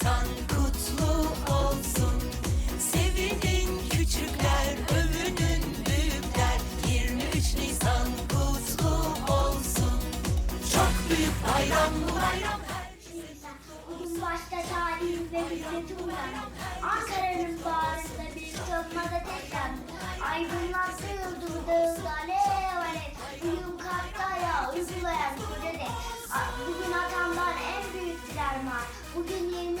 Hasan kutlu olsun. Sevinin küçükler övünün büyükler. 23 Nisan kutlu olsun. Çok büyük bayram bu bayram. Uluslararası tarihimiz ve milleti uyanır. Ankara'nın bağrında bir sönmada tekrar aydınlansın yıldırı dağıldı Bugün 23